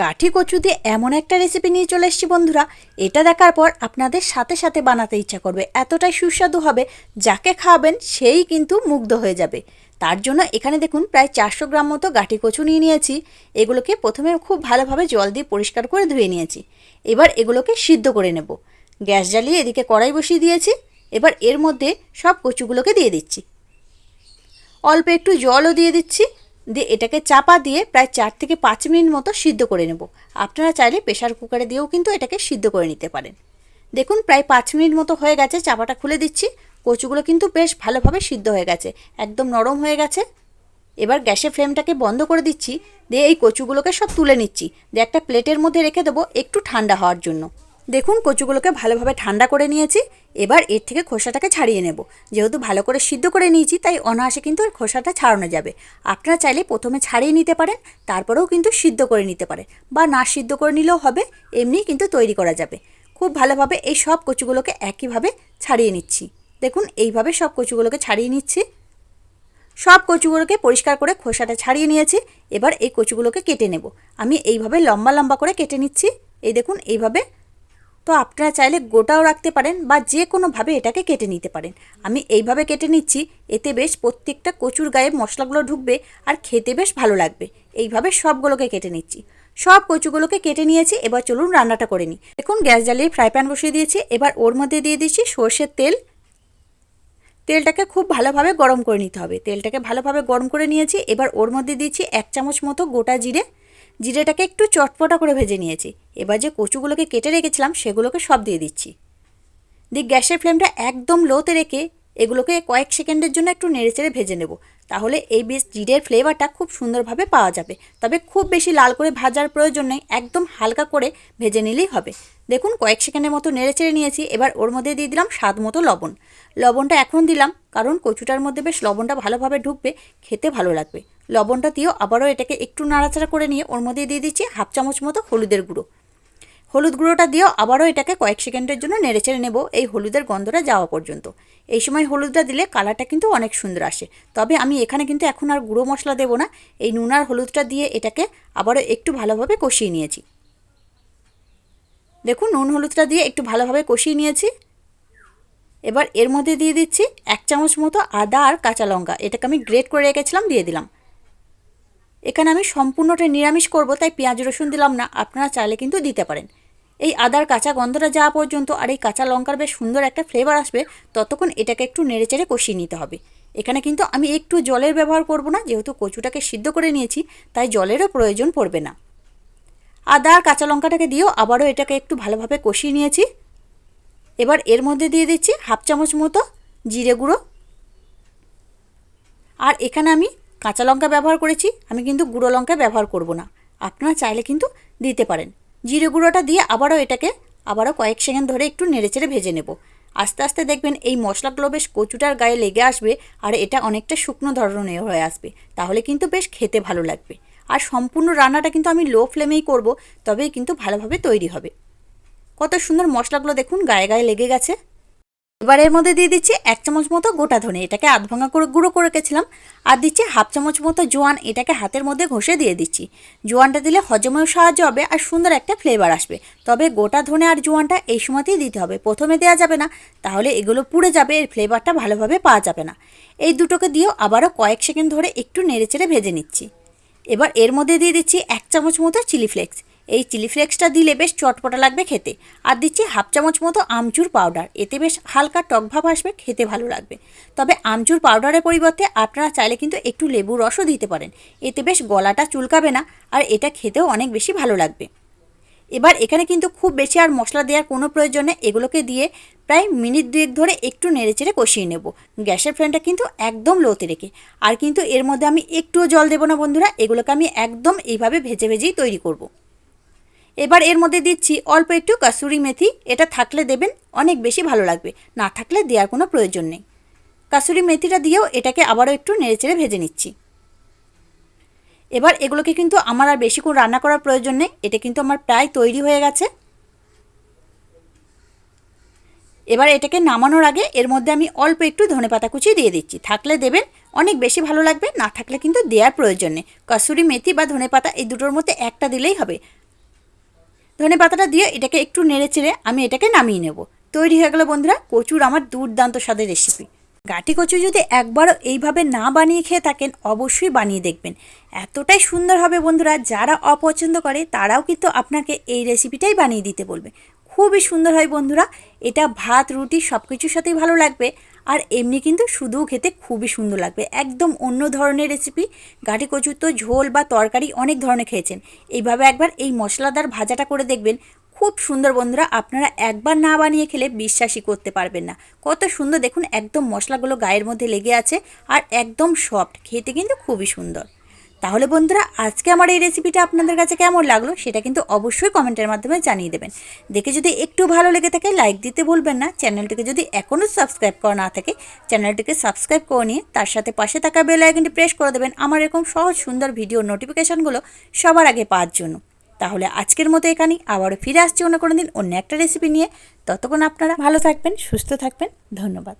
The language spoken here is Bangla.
কাঠি কচু দিয়ে এমন একটা রেসিপি নিয়ে চলে এসেছি বন্ধুরা। এটা দেখার পর আপনাদের সাথে সাথে বানাতে ইচ্ছা করবে। এতটাই সুস্বাদু হবে, যাকে খাওয়াবেন সেই কিন্তু মুগ্ধ হয়ে যাবে। তার জন্য এখানে দেখুন, প্রায় চারশো গ্রাম মতো গাঠি কচু নিয়ে নিয়েছি। এগুলোকে প্রথমে খুব ভালোভাবে জল দিয়ে পরিষ্কার করে ধুয়ে নিয়েছি। এবার এগুলোকে সিদ্ধ করে নেব। গ্যাস জ্বালিয়ে এদিকে কড়াই বসিয়ে দিয়েছি। এবার এর মধ্যে সব কচুগুলোকে দিয়ে দিচ্ছি। অল্প একটু জলও দিয়ে দিচ্ছি। দিয়ে এটাকে চাপা দিয়ে প্রায় চার থেকে পাঁচ মিনিট মতো সিদ্ধ করে নেব। আপনারা চাইলে প্রেশার কুকারে দিয়েও কিন্তু এটাকে সিদ্ধ করে নিতে পারেন। দেখুন, প্রায় পাঁচ মিনিট মতো হয়ে গেছে, চাপাটা খুলে দিচ্ছি। কচুগুলো কিন্তু বেশ ভালোভাবে সিদ্ধ হয়ে গেছে, একদম নরম হয়ে গেছে। এবার গ্যাসের ফ্লেমটাকে বন্ধ করে দিচ্ছি, দিয়ে এই কচুগুলোকে সব তুলে নিচ্ছি। দিয়ে একটা প্লেটের মধ্যে রেখে দেবো একটু ঠান্ডা হওয়ার জন্য। দেখুন কচুগুলোকে ভালোভাবে ঠান্ডা করে নিয়েছি। এবার এর থেকে খোসাটাকে ছাড়িয়ে নেব। যেহেতু ভালো করে সিদ্ধ করে নিয়েছি, তাই অনায়াসে কিন্তু এর খোসাটা ছাড়ানো যাবে। আপনারা চাইলে প্রথমে ছাড়িয়ে নিতে পারেন, তারপরেও কিন্তু সিদ্ধ করে নিতে পারেন বা না সিদ্ধ করে নিলেও হবে এমনি কিন্তু তৈরি করা যাবে। খুব ভালোভাবে এই সব কচুগুলোকে একইভাবে ছাড়িয়ে নিচ্ছি। দেখুন এইভাবে সব কচুগুলোকে ছাড়িয়ে নিচ্ছি। সব কচুগুলোকে পরিষ্কার করে খোসাটা ছাড়িয়ে নিয়েছি। এবার এই কচুগুলোকে কেটে নেব। আমি এইভাবে লম্বা লম্বা করে কেটে নিচ্ছি। এই দেখুন এইভাবে তো আপনারা চাইলে গোটাও রাখতে পারেন বা যে কোনোভাবে এটাকে কেটে নিতে পারেন। আমি এইভাবে কেটে নিচ্ছি, এতে বেশ প্রত্যেকটা কচুর গায়ে মশলাগুলো ঢুকবে আর খেতে বেশ ভালো লাগবে। এইভাবে সবগুলোকে কেটে নিচ্ছি। সব কচুগুলোকে কেটে নিয়েছি, এবার চলুন রান্নাটা করে নিই। দেখুন, গ্যাস জ্বালিয়ে ফ্রাই প্যান বসিয়ে দিয়েছি, এবার ওর মধ্যে দিয়ে দিচ্ছি সর্ষের তেল। তেলটাকে খুব ভালোভাবে গরম করে নিতে হবে। তেলটাকে ভালোভাবে গরম করে নিয়েছি, এবার ওর মধ্যে দিচ্ছি এক চামচ মতো গোটা জিরে। জিরেটাকে একটু চটপটা করে ভেজে নিয়েছি। এবার যে কচুগুলোকে কেটে রেখেছিলাম, সেগুলোকে সব দিয়ে দিচ্ছি। দিয়ে গ্যাসের ফ্লেমটা একদম লোতে রেখে এগুলোকে কয়েক সেকেন্ডের জন্য একটু নেড়েচেড়ে ভেজে নেব। তাহলে এই বেশ জিরের ফ্লেভারটা খুব সুন্দরভাবে পাওয়া যাবে। তবে খুব বেশি লাল করে ভাজার প্রয়োজন নেই, একদম হালকা করে ভেজে নিলেই হবে। দেখুন, কয়েক সেকেন্ডের মতো নেড়েচেড়ে নিয়েছি। এবার ওর মধ্যে দিয়ে দিলাম স্বাদ মতো লবণ। লবণটা এখন দিলাম, কারণ কচুটার মধ্যে বেশ লবণটা ভালোভাবে ঢুকবে, খেতে ভালো লাগবে। লবণটা দিয়েও আবারও এটাকে একটু নাড়াচাড়া করে নিয়ে ওর মধ্যে দিয়ে দিচ্ছি হাফ চামচ মতো হলুদের গুঁড়ো। হলুদ গুঁড়োটা দিয়েও আবারও এটাকে কয়েক সেকেন্ডের জন্য নেড়েচেড়ে নেব এই হলুদের গন্ধটা যাওয়া পর্যন্ত। এই সময় হলুদটা দিলে কালারটা কিন্তু অনেক সুন্দর আসে। তবে আমি এখানে কিন্তু এখন আর গুঁড়ো মশলা দেবো না। এই নুন আর হলুদটা দিয়ে এটাকে আবারও একটু ভালোভাবে কষিয়ে নিয়েছি। দেখুন, নুন হলুদটা দিয়ে একটু ভালোভাবে কষিয়ে নিয়েছি। এবার এর মধ্যে দিয়ে দিচ্ছি এক চামচ মতো আদা আর কাঁচা লঙ্কা। এটাকে আমি গ্রেট করে রেখেছিলাম, দিয়ে দিলাম। এখানে আমি সম্পূর্ণটা নিরামিষ করব, তাই পেঁয়াজ, রসুন দিলাম না। আপনারা চাইলে কিন্তু দিতে পারেন। এই আদার কাঁচা গন্ধটা যাওয়া পর্যন্ত আর এই কাঁচা লঙ্কার বেশ সুন্দর একটা ফ্লেভার আসবে, ততক্ষণ এটাকে একটু নেড়েচেড়ে কষিয়ে নিতে হবে। এখানে কিন্তু আমি একটু জলের ব্যবহার করব না, যেহেতু কচুটাকে সিদ্ধ করে নিয়েছি, তাই জলেরও প্রয়োজন পড়বে না। আদা আর কাঁচা লঙ্কাটাকে দিয়েও আবারও এটাকে একটু ভালোভাবে কষিয়ে নিয়েছি। এবার এর মধ্যে দিয়ে দিচ্ছি হাফ চামচ মতো জিরে গুঁড়ো। আর এখানে আমি কাঁচা লঙ্কা ব্যবহার করেছি, আমি কিন্তু গুঁড়ো লঙ্কা ব্যবহার করব না। আপনারা চাইলে কিন্তু দিতে পারেন। জিরে গুঁড়োটা দিয়ে আবারও এটাকে আবারও কয়েক সেকেন্ড ধরে একটু নেড়েচেড়ে ভেজে নেব। আস্তে আস্তে দেখবেন এই মশলাগুলো বেশ কচুটার গায়ে লেগে আসবে আর এটা অনেকটা শুকনো ধরনের হয়ে আসবে। তাহলে কিন্তু বেশ খেতে ভালো লাগবে। আর সম্পূর্ণ রান্নাটা কিন্তু আমি লো ফ্লেমেই করব, তবেই কিন্তু ভালোভাবে তৈরি হবে। কত সুন্দর মশলাগুলো দেখুন, গায়ে গায়ে লেগে গেছে। এবার এর মধ্যে দিয়ে দিচ্ছি এক চামচ মতো গোটা ধনে, এটাকে আধ ভাঙা করে গুঁড়ো করে রেখেছিলাম। আর দিচ্ছি হাফ চামচ মতো জোয়ান, এটাকে হাতের মধ্যে ঘষে দিয়ে দিচ্ছি। জোয়ানটা দিলে হজমেও সাহায্য হবে আর সুন্দর একটা ফ্লেভার আসবে। তবে গোটা ধনে আর জোয়ানটা এই সময়তেই দিতে হবে। প্রথমে দেওয়া যাবে না, তাহলে এগুলো পুড়ে যাবে, এর ফ্লেভারটা ভালোভাবে পাওয়া যাবে না। এই দুটোকে দিয়েও আবারও কয়েক সেকেন্ড ধরে একটু নেড়েচেড়ে ভেজে নিচ্ছি। এবার এর মধ্যে দিয়ে দিচ্ছি এক চামচ মতো চিলি ফ্লেক্স এই চিলি ফ্লেক্সটা দিলে বেশ চটপটা লাগবে খেতে। আর দিচ্ছি হাফ চামচ মতো আমচুর পাউডার। এতে বেশ হালকা টকভাব আসবে, খেতে ভালো লাগবে। তবে আমচুর পাউডারের পরিবর্তে আপনারা চাইলে কিন্তু একটু লেবু রসও দিতে পারেন। এতে বেশ গলাটা চুলকাবে না, আর এটা খেতেও অনেক বেশি ভালো লাগবে। এবার এখানে কিন্তু খুব বেশি আর মশলা দেওয়ার কোনো প্রয়োজন এগুলোকে দিয়ে প্রায় মিনিট দুয়েক ধরে একটু নেড়েচেড়ে কষিয়ে নেব। গ্যাসের ফ্লেমটা কিন্তু একদম লোতে রেখে। আর কিন্তু এর মধ্যে আমি একটুও জল দেবো না বন্ধুরা, এগুলোকে আমি একদম এইভাবে ভেজে ভেজেই তৈরি করব। এবার এর মধ্যে দিচ্ছি অল্প একটু কাসুরি মেথি, এটা থাকলে দেবেন অনেক বেশি ভালো লাগবে, না থাকলে দেওয়ার কোনো প্রয়োজন নেই। কাসুরি মেথিটা দিয়েও এটাকে আবারও একটু নেড়েচেড়ে ভেজে নিচ্ছি। এবার এগুলোকে কিন্তু আমার আর বেশিক্ষণ রান্না করার প্রয়োজন নেই, এটা কিন্তু আমার প্রায় তৈরি হয়ে গেছে। এবার এটাকে নামানোর আগে এর মধ্যে আমি অল্প একটু ধনে পাতা কুচি দিয়ে দিচ্ছি, থাকলে দেবেন অনেক বেশি ভালো লাগবে, না থাকলে কিন্তু দেওয়ার প্রয়োজন নেই। কসুরি মেথি বা ধনে পাতা এই দুটোর মধ্যে একটা দিলেই হবে ধনে পাতাটা দিয়ে এটাকে একটু নেড়ে চেড়ে আমি এটাকে নামিয়ে নেব। তৈরি হয়ে গেল বন্ধুরা, কচুর আমার দুর্দান্ত স্বাদের রেসিপি গাটি কচু যদি একবারও এইভাবে না বানিয়ে খেয়ে থাকেন, অবশ্যই বানিয়ে দেখবেন। এতটাই সুন্দর হবে বন্ধুরা, যারা অপছন্দ করে তারাও কিন্তু আপনাকে এই রেসিপিটাই বানিয়ে দিতে বলবে। খুবই সুন্দর হয় বন্ধুরা, এটা ভাত, রুটি সব কিছুর সাথেই ভালো লাগবে। আর এমনি কিন্তু শুধুও খেতে খুবই সুন্দর লাগবে। একদম অন্য ধরনের রেসিপি গাঁটি কচুর তো ঝোল বা তরকারি অনেক ধরনের খেয়েছেন। এইভাবে একবার এই মশলাদার ভাজাটা করে দেখবেন, খুব সুন্দর বন্ধুরা, আপনারা একবার না বানিয়ে খেলে বিশ্বাসই করতে পারবেন না। কত সুন্দর দেখুন, একদম মশলাগুলো গায়ের মধ্যে লেগে আছে আর একদম সফট খেতে কিন্তু খুবই সুন্দর। তাহলে বন্ধুরা, আজকে আমার এই রেসিপিটা আপনাদের কাছে কেমন লাগল সেটা কিন্তু অবশ্যই কমেন্টের মাধ্যমে জানিয়ে দেবেন। দেখে যদি একটু ভালো লেগে থাকে লাইক দিতে ভুলবেন না। চ্যানেলটিকে যদি এখনও সাবস্ক্রাইব করা না থাকে, চ্যানেলটিকে সাবস্ক্রাইব করে নিয়ে তার সাথে পাশে থাকা বেল আইকনটি প্রেস করে দেবেন। আমার এরকম সহজ, সুন্দর ভিডিও নোটিফিকেশানগুলো সবার আগে পাওয়ার জন্য। তাহলে আজকের মতো এখানেই। আবারও ফিরে আসছি অন্য কোনো দিন অন্য একটা রেসিপি নিয়ে। ততক্ষণ আপনারা ভালো থাকবেন, সুস্থ থাকবেন। ধন্যবাদ।